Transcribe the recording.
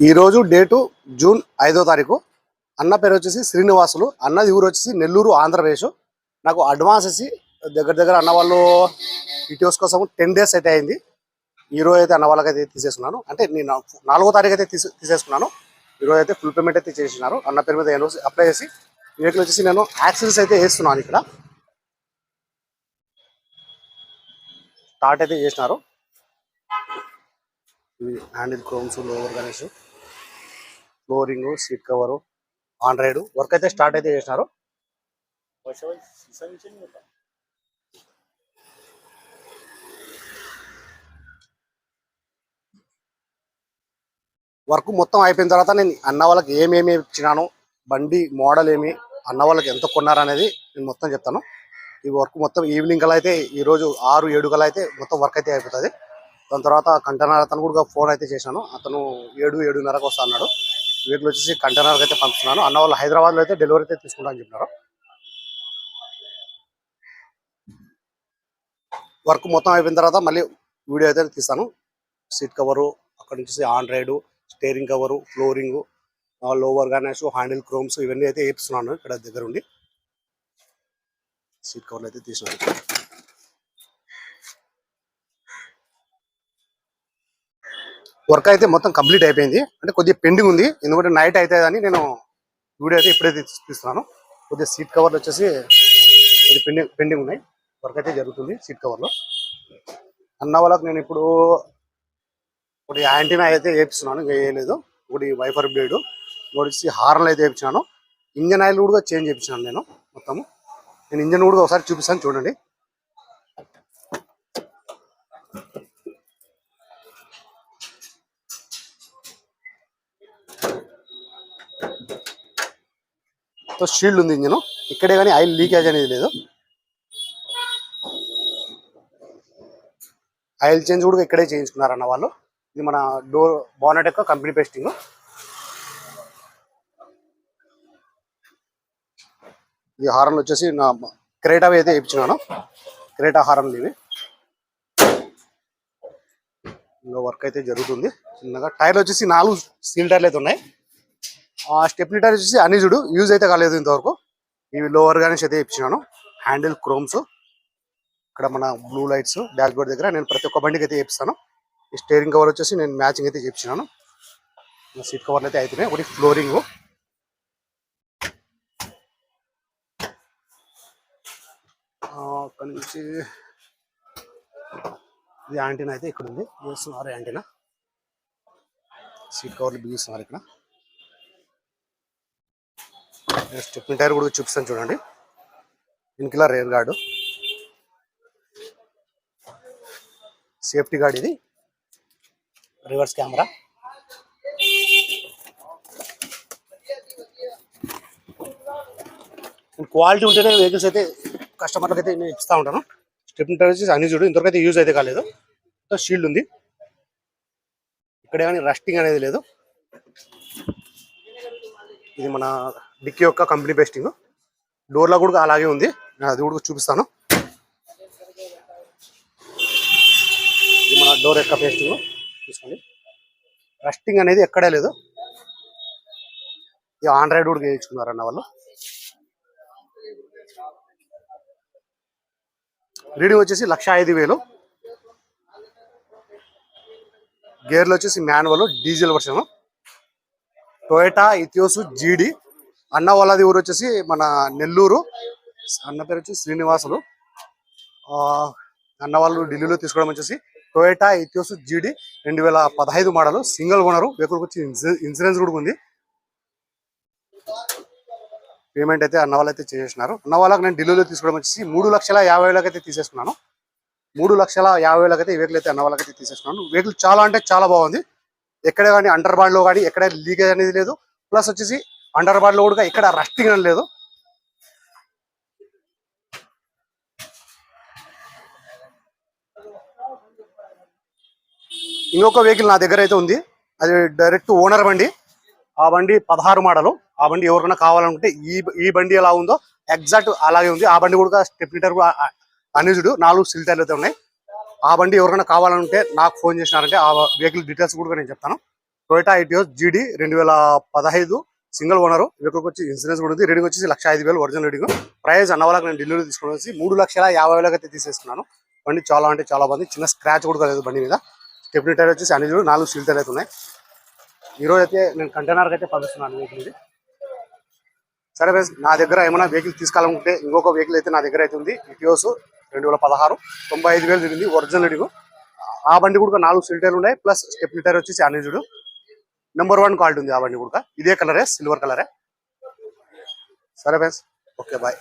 ఈరోజు date June ఐదో తారీఖు. అన్న పేరు వచ్చేసి శ్రీనివాసులు. అన్నది ఊరు వచ్చేసి నెల్లూరు ఆంధ్రప్రదేశ్. నాకు అడ్వాన్స్ వేసి దగ్గర దగ్గర అన్న వాళ్ళు ఈటీఓస్ కోసం టెన్ డేస్ అయితే అయింది. ఈరోజు అయితే అన్న వాళ్ళకి అయితే తీసేసుకున్నాను. అంటే నేను నాలుగో తారీఖు అయితే తీసే తీసేసుకున్నాను. ఈరోజు అయితే ఫుల్ పేమెంట్ అయితే చేసినారు అన్న పేరు మీద ఎన్ఓసి అప్లై చేసి వీటిలో వచ్చేసి నేను యాక్సిడెంట్స్ అయితే వేస్తున్నాను ఇక్కడ. స్టార్ట్ అయితే చేసినారు. ఇవి handle chromes lower garnish. Flooring seat cover android work అయితే స్టార్ట్ అయితే చేసినారు. వర్క్ మొత్తం అయిపోయిన తర్వాత నేను అన్న వాళ్ళకి ఏమేమి ఇచ్చినాను బండి మోడల్ ఏమి అన్న వాళ్ళకి ఎంత కొన్నారనేది నేను మొత్తం చెప్తాను. ఈ వర్క్ మొత్తం ఈవినింగ్ కల్లా అయితే ఈరోజు ఆరు ఏడు కల్లా అయితే మొత్తం వర్క్ అయితే అయిపోతుంది. దాని తర్వాత కంటైనర్ అతను కూడా ఫోన్ అయితే చేశాను. అతను ఏడు ఏడున్నరకు వస్తా అన్నాడు. వీటిలో వచ్చేసి కంటైనర్ అయితే పంపుతున్నాను అన్న వాళ్ళు హైదరాబాద్లో అయితే డెలివరీ అయితే తీసుకుంటా అని చెప్పినారు. వర్క్ మొత్తం అయిపోయిన తర్వాత మళ్ళీ వీడియో అయితే తీస్తాను. సీట్ కవరు అక్కడ నుంచి android steering cover flooring lower garnish handle chromes ఇవన్నీ అయితే వేపిస్తున్నాను ఇక్కడ దగ్గర ఉండి సీట్ కవర్లు అయితే తీసినాను వర్క్ అయితే మొత్తం కంప్లీట్ అయిపోయింది. అంటే కొద్దిగా పెండింగ్ ఉంది. ఎందుకంటే నైట్ అయితే అని నేను వీడియో అయితే ఇప్పుడే తీ- తీస్తున్నాను. కొద్దిగా సీట్ కవర్లు వచ్చేసి కొద్ది పెండింగ్ పెండింగ్ ఉన్నాయి. వర్క్ అయితే జరుగుతుంది సీట్ కవర్లో. అన్న వాళ్ళకి నేను ఇప్పుడు ఒకటి యాంటీనా అయితే వేపిస్తున్నాను. ఇంకా వేయలేదు. ఒకటి వైఫర్ బ్లేడు ఒకటి వచ్చి హార్న్లు అయితే వేపించాను ఇంజన్ ఆయిల్ కూడా చేంజ్ చేయించాను నేను మొత్తము. నేను ఇంజన్ కూడా ఒకసారి చూపిస్తాను చూడండి. సో షీల్డ్ ఉంది ఇంజిన్. ఇక్కడే కానీ ఆయిల్ లీకేజ్ అనేది లేదు. ఆయిల్ చేంజ్ కూడా ఇక్కడే చేయించుకున్నారన్న వాళ్ళు. ఇది మన డోర్ బానెట్ యొక్క కంపెనీ పేస్టింగ్ ఈ హారంలు వచ్చేసి నా క్రేటా అయితే వేయించినాను క్రేటా హారంలు ఇవి. ఇంకా వర్క్ అయితే జరుగుతుంది. చిన్నగా. టైర్లు వచ్చేసి నాలుగు సీల్ టైర్లు అయితే ఉన్నాయి. స్టెప్నీ టైర్ వచ్చేసి అనిజుడు యూజ్ అయితే కాలేదు ఇంతవరకు. ఇవి లోవర్ గానే అయితే ఇప్పించినాను హ్యాండిల్ క్రోమ్స్ ఇక్కడ మన బ్లూ లైట్స్ డాష్ బోర్డ్ దగ్గర నేను ప్రతి ఒక్క బండికి అయితే చేపిస్తాను. ఈ స్టేరింగ్ కవర్ వచ్చేసి నేను మ్యాచింగ్ అయితే చేపించినాను సీట్ కవర్లు అయితే అవుతున్నాయి ఒకటి ఫ్లోరింగ్ అక్కడి నుంచి ఇది యాంటీనా అయితే ఇక్కడ ఉంది వేస్తున్నారు యాంటీనా సీట్ కవర్లు బిగిస్తున్నారు ఇక్కడ. స్టెప్ని టైర్ కూడా చూపిస్తాను చూడండి. వెనుకల రేర్ గార్డు సేఫ్టీ గార్డ్ ఇది. రివర్స్ కెమెరా క్వాలిటీ ఉంటేనే వెహికల్స్ అయితే కస్టమర్లకు అయితే నేను ఇస్తూ ఉంటాను. స్టెప్ని టైర్ వచ్చేసి అన్ని చూడు ఇంతవరకు అయితే యూజ్ అయితే కాలేదు. షీల్డ్ ఉంది. ఇక్కడ కానీ రస్టింగ్ అనేది లేదు. ఇది మన డిక్కీ యొక్క కంపెనీ పేస్టింగ్ డోర్లో కూడా అలాగే ఉంది. నేను అది కూడా చూపిస్తాను. ఇది మన డోర్ యొక్క పేస్టింగ్ చూసుకోండి. రస్టింగ్ అనేది ఎక్కడే లేదు. ఇది ఆండ్రాయిడ్ కూడా చేయించుకున్నారు అన్న వాళ్ళు. రీడింగ్ వచ్చేసి లక్ష ఐదు వేలు. గేర్లు వచ్చేసి manual diesel version Toyota Etios GD అన్న వాళ్ళది ఊరు వచ్చేసి మన నెల్లూరు. అన్న పేరు వచ్చి శ్రీనివాసులు. ఆ, అన్న వాళ్ళు ఢిల్లీలో తీసుకోవడం వచ్చేసి టొయోటా ఇథియోస్ జీడి రెండు వేల పదహైదు మోడల్. సింగిల్ ఓనరు వెహికల్ వచ్చి ఇన్సూరెన్స్ కూడా ఉంది. పేమెంట్ అయితే అన్న వాళ్ళు అయితే చేసేసినారు. అన్న వాళ్ళకి నేను ఢిల్లీలో తీసుకోవడం వచ్చేసి మూడు లక్షల యాభై వేలకు అయితే తీసేసుకున్నాను. మూడు లక్షల యాభై వేలకు అయితే వెహికల్ అయితే అన్న వాళ్ళకి అయితే తీసేసుకున్నాను. వెహికల్ చాలా అంటే చాలా బాగుంది. ఎక్కడ కానీ అండర్ బాండ్లో కానీ ఎక్కడ లీకేజ్ అనేది లేదు. ప్లస్ వచ్చేసి అండర్ బాండ్లో కూడా ఇక్కడ రస్టింగ్ అనేది లేదు. ఇంకొక వెహికల్ నా దగ్గర అయితే ఉంది. అది డైరెక్ట్ ఓనర్ బండి. ఆ బండి పదహారు మోడలు. ఆ బండి ఎవరికైనా కావాలనుకుంటే ఈ ఈ బండి ఎలా ఉందో ఎగ్జాక్ట్ అలాగే ఉంది. ఆ బండి కూడా స్టెప్ మీటర్ కూడా అన్యూజ్డ్ నాలుగు సిల్టర్లు అయితే ఉన్నాయి. ఆ బండి ఎవరికైనా కావాలంటే నాకు ఫోన్ చేసినారంటే ఆ వెహికల్ డీటెయిల్స్ కూడా నేను చెప్తాను. టొయోటా ఐటీఎస్ జీడీ రెండు వేల పదహైదు సింగిల్ ఓనర్. ఇక్కడికి వచ్చి ఇన్సూరెన్స్ కూడా ఉంది. రీడింగ్ వచ్చేసి లక్ష ఐదు వేలు ఒరిజినల్ రీడింగ్ ప్రైస్ అన్న వాళ్ళకి నేను ఢిల్లీలో తీసుకుని వచ్చి మూడు లక్షల యాభై వేలకు అయితే తీసేసుకున్నాను. బండి చాలా అంటే చాలా బాగుంది. చిన్న స్క్రాచ్ కూడా లేదు బండి మీద. స్టెప్నీ టైర్ వచ్చేసి అన్ని నాలుగు సీల్ టైర్ అయితే ఉన్నాయి. ఈరోజు అయితే నేను కంటైనర్కి అయితే పంపిస్తున్నాను వెహికల్ ఇది. సరే ఫ్రెండ్స్ నా దగ్గర ఏమైనా వెహికల్ తీసుకోవాలనుకుంటే ఇంకొక వెహికల్ అయితే నా దగ్గర అయితే ఉంది. ఇటియోస్ రెండు వేల పదహారు. తొంభై ఐదు వేలు తిరిగింది ఒరిజినల్ రీడింగ్ ఆ బండి కూడా నాలుగు సీల్ టైర్లు ఉన్నాయి. ప్లస్ స్టెప్నీ టైర్ వచ్చేసి అన్ని నెంబర్ వన్ క్వాలిటీ ఉంది ఆ బండి కూడా. ఇదే కలరే సిల్వర్ కలరే సరే ఫ్రెండ్స్ ఓకే బాయ్